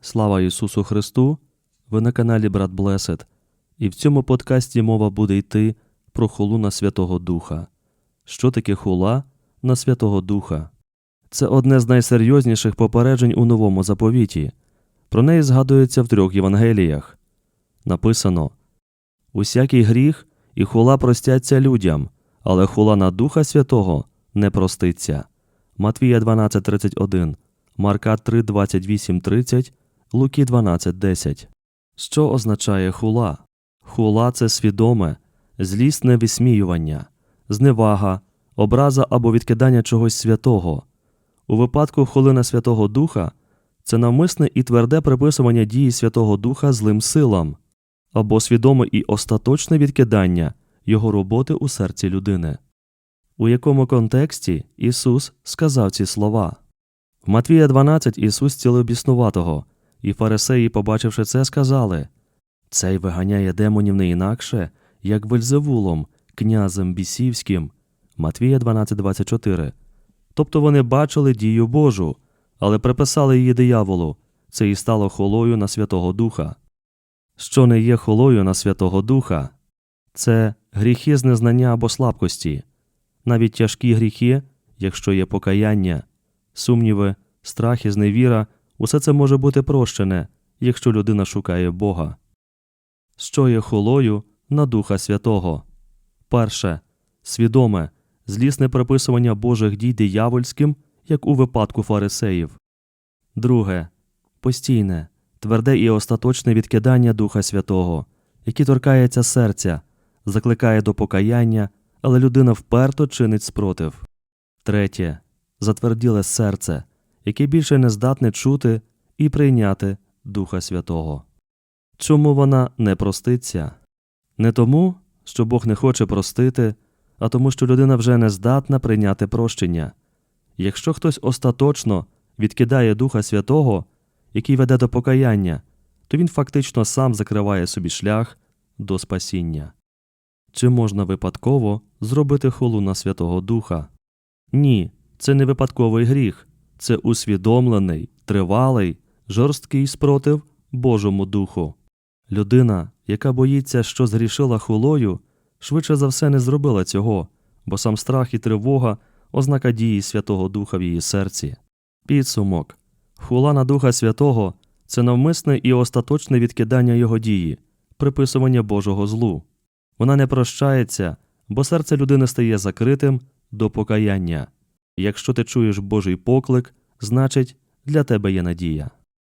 Слава Ісусу Христу! Ви на каналі Брат Блесед, і в цьому подкасті мова буде йти про хулу на Святого Духа. Що таке хула на Святого Духа? Це одне з найсерйозніших попереджень у новому заповіті. Про неї згадується в трьох Євангеліях. Написано Усякий гріх і хула простяться людям, але хула на Духа Святого не проститься. Матвія 12.31, Марка 3.28.30, Луки 12.10. Що означає хула? Хула це свідоме, злісне висміювання, зневага, образа або відкидання чогось святого. У випадку хули на Святого Духа це навмисне і тверде приписування дії Святого Духа злим силам, або свідоме і остаточне відкидання його роботи у серці людини. У якому контексті Ісус сказав ці слова? В Матвія 12 Ісус цілив біснуватого, і фарисеї, побачивши це, сказали Цей виганяє демонів не інакше, як Вельзевулом, князем бісівським. Матвія 12.24. Тобто вони бачили дію Божу, але приписали її дияволу, це і стало холою на Святого Духа. Що не є холою на Святого Духа, це гріхи з незнання або слабкості, навіть тяжкі гріхи, якщо є покаяння, сумніви, страх і зневіра, усе це може бути прощене, якщо людина шукає Бога. Що є холою на Духа Святого? Перше свідоме, злісне приписування Божих дій диявольським, як у випадку фарисеїв. Друге постійне, тверде і остаточне відкидання Духа Святого, яке торкається серця, закликає до покаяння, але людина вперто чинить спротив. Третє затверділе серце, яке більше не здатне чути і прийняти Духа Святого. Чому вона не проститься? Не тому, що Бог не хоче простити, а тому, що людина вже не здатна прийняти прощення. Якщо хтось остаточно відкидає Духа Святого, який веде до покаяння, то він фактично сам закриває собі шлях до спасіння. Чи можна випадково зробити хулу на Святого Духа? Ні, це не випадковий гріх, це усвідомлений, тривалий, жорсткий спротив Божому Духу. Людина, яка боїться, що згрішила хулою, швидше за все не зробила цього, бо сам страх і тривога ознака дії Святого Духа в її серці. Підсумок хула на Духа Святого це навмисне і остаточне відкидання його дії, приписування Божого злу. Вона не прощається, бо серце людини стає закритим до покаяння. Якщо ти чуєш Божий поклик, значить для тебе є надія.